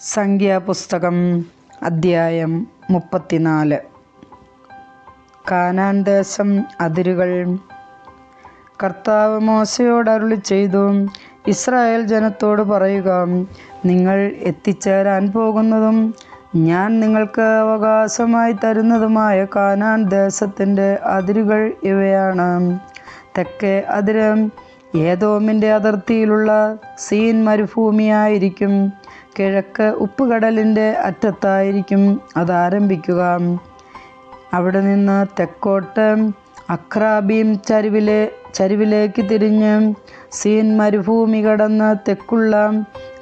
സംഖ്യാപുസ്തകം അദ്ധ്യായം മുപ്പത്തിനാല്. കാനാന്തേശം അതിരുകൾ. കർത്താവ് മോശയോട് അരുളി ചെയ്തു ഇസ്രായേൽ ജനത്തോട് പറയുക നിങ്ങൾ എത്തിച്ചേരാൻ പോകുന്നതും ഞാൻ നിങ്ങൾക്ക് അവകാശമായി തരുന്നതുമായ കാനാൻ ദേശത്തിന്റെ അതിരുകൾ ഇവയാണ്. തെക്കേ അതിര് ഏതോമിന്റെ അതിർത്തിയിലുള്ള സീൻ മരുഭൂമിയായിരിക്കും. കിഴക്ക് ഉപ്പുകടലിന്റെ അറ്റത്തായിരിക്കും അതാരംഭിക്കുക അവിടെ നിന്ന് തെക്കോട്ട് അക്രാബീം ചരിവിലെ ചരിവിലേക്ക് തിരിഞ്ഞ് സീൻ മരുഭൂമി കടന്ന് തെക്കുള്ള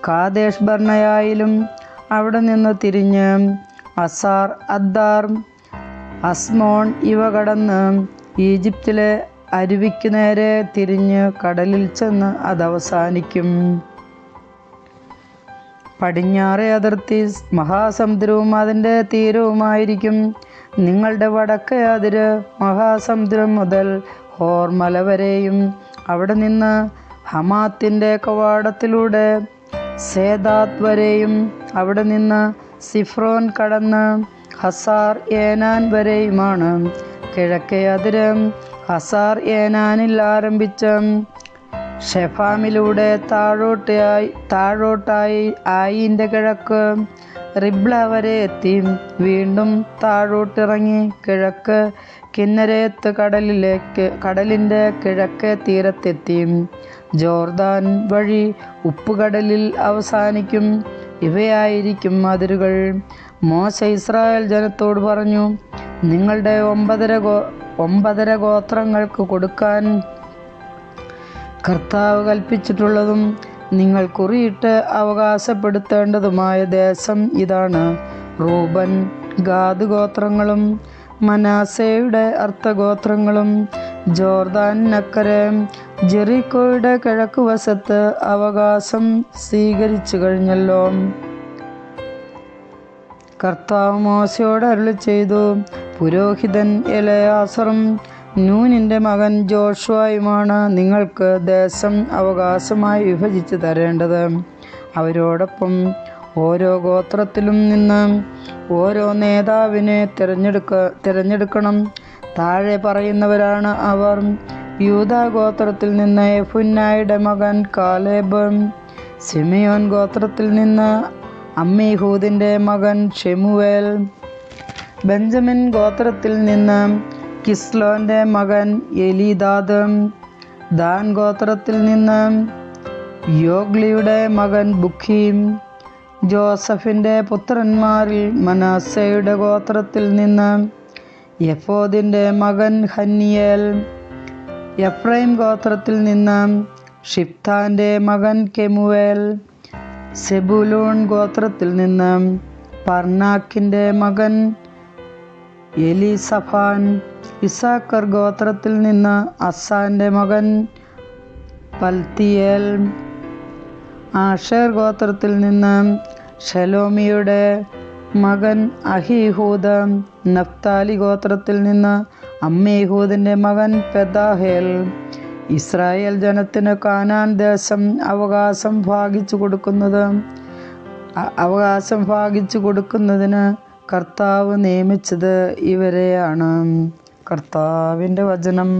കാദേശ് ബർണയായാലും അവിടെ നിന്ന് തിരിഞ്ഞ് അസാർ അദ്ദാർ അസ്മോൺ ഇവ കടന്ന് ഈജിപ്തിലെ അരുവിക്ക് നേരെ തിരിഞ്ഞ് കടലിൽ ചെന്ന് അതവസാനിക്കും പടിഞ്ഞാറേ അതിർത്തി മഹാസമുദ്രവും അതിന്റെ തീരവുമായിരിക്കും. നിങ്ങളുടെ വടക്കേ അതിര് മഹാസമുദ്രം മുതൽ ഹോർമല വരെയും. അവിടെ നിന്ന് ഹമാത്തിന്റെ കവാടത്തിലൂടെ സേദാത്ത് വരെയും. അവിടെ നിന്ന് സിഫ്രോൻ കടന്ന് ഹസാർ ഏനാൻ വരെയുമാണ്. കിഴക്കേ അതിര് ഹസാർ ഏനാനിൽ ആരംഭിച്ച ഷെഫാമിലൂടെ താഴോട്ടായി താഴോട്ടായി ആയിന്റെ കിഴക്ക് റിബ്ല വരെ എത്തി. വീണ്ടും താഴോട്ടിറങ്ങി കിഴക്ക് കിന്നരേത്ത് കടലിലേക്ക് കടലിന്റെ കിഴക്കേ തീരത്തെത്തി. ജോർദാൻ വഴി ഉപ്പുകടലിൽ അവസാനിക്കും. ഇവയായിരിക്കും അതിരുകൾ. മോശ ഇസ്രായേൽ ജനത്തോട് പറഞ്ഞു നിങ്ങളുടെ ഒമ്പതര ഒമ്പതര ഗോത്രങ്ങൾക്ക് കൊടുക്കാൻ കർത്താവ് കൽപ്പിച്ചിട്ടുള്ളതും നിങ്ങൾ കുറിയിട്ട് അവകാശപ്പെടുത്തേണ്ടതുമായ ദേശം ഇതാണ്. റൂബൻ ഗാദ് ഗോത്രങ്ങളും മനാസയുടെ അർത്ഥഗോത്രങ്ങളും ജോർദാനക്കരെ ജെറിക്കോയുടെ കിഴക്ക് വശത്ത് അവകാശം സ്വീകരിച്ചു കഴിഞ്ഞല്ലോ. കർത്താവ് മോശയോട് അരുളി ചെയ്തു പുരോഹിതൻ എലയാസറും നൂനിന്റെ മകൻ ജോഷുവായുമാണ് നിങ്ങൾക്ക് ദേശം അവകാശമായി വിഭജിച്ച് തരേണ്ടത്. അവരോടൊപ്പം ഓരോ ഗോത്രത്തിലും നിന്ന് ഓരോ നേതാവിനെ തിരഞ്ഞെടുക്ക തിരഞ്ഞെടുക്കണം. താഴെ പറയുന്നവരാണ് അവർ. യൂത ഗോത്രത്തിൽ നിന്ന് എഫുന്നായുടെ മകൻ കാലേബ്. സിമിയോൻ ഗോത്രത്തിൽ നിന്ന് അമ്മീഹൂദിന്റെ മകൻ ഷെമുവേൽ. ബെഞ്ചമിൻ ഗോത്രത്തിൽ നിന്ന് കിസ്ലോന്റെ മകൻ എലിദാദ്. ദാൻ ഗോത്രത്തിൽ നിന്ന് യോഗ്ലിയുടെ മകൻ ബുഖീം. ജോസഫിന്റെ പുത്രന്മാരിൽ മനാസയുടെ ഗോത്രത്തിൽ നിന്ന് യഫോദിന്റെ മകൻ ഹന്നിയേൽ. എഫ്രൈം ഗോത്രത്തിൽ നിന്ന് ഷിഫ്താന്റെ മകൻ കെമുവേൽ. സെബുലൂൺ ഗോത്രത്തിൽ നിന്ന് പർണാക്കിന്റെ മകൻ എലിസഫാൻ ഇസാക്കർ ഗോത്രത്തിൽ നിന്ന് അസാന്റെ മകൻ പൽത്തിയേൽ ആഷേർ ഗോത്രത്തിൽ നിന്ന് ഷലോമിയുടെ മകൻ അഹിഹൂദ് നഫ്താലി ഗോത്രത്തിൽ നിന്ന് അമ്മീഹൂദിന്റെ മകൻ പെദാഹേൽ ഇസ്രായേൽ ജനത്തിന് കാനാൻ ദേശം അവകാശം ഭാഗിച്ചു കൊടുക്കുന്നത് അവകാശം ഭാഗിച്ചു കൊടുക്കുന്നതിന് കർത്താവ് നിയമിച്ചത് ഇവരെയാണ്. കർത്താവിന്റെ വചനം.